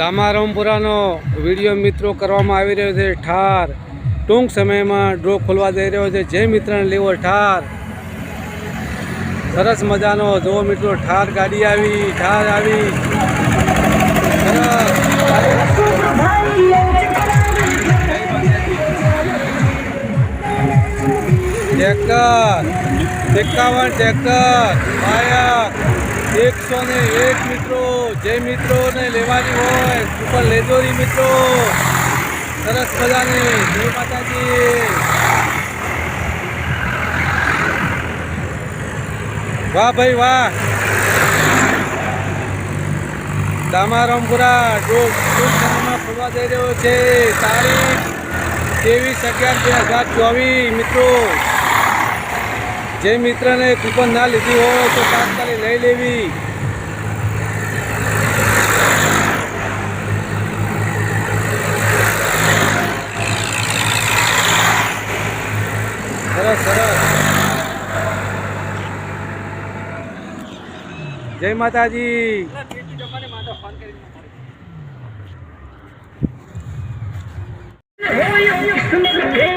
દામારામપુરાનો video મિત્રો કરવામાં આવી રહ્યો છે. ઠાર. ટૂંક સમયમાં ડ્રો ખોલવા જઈ રહ્યો છે. જે મિત્રને, લેવો ઠાર. સરસ મજાનો. જો મિત્રો, ઠાર ગાડી આવી, ઠાર આવી. સરસ. એકાવન ટ્રેક્ટર બાયક એકસો ને એક મિત્રો, જે મિત્રોને લેવાની હોય સુપર લેજોરી મિત્રો. સરસ મજાની. જય માતાજી. વાહ ભાઈ વાહ. દામારામપુરા ટૂંક સમયમાં ખોલવા જઈ રહ્યો છે, તારીખ ત્રેવીસ અગિયાર બે હજાર ચોવીસ, મિત્રો. જે મિત્રને કૂપન ના લીધી હોય તો તાત્કાલિક લઈ લેવી. સરસ સરસ. જય માતાજી. સમગ્ર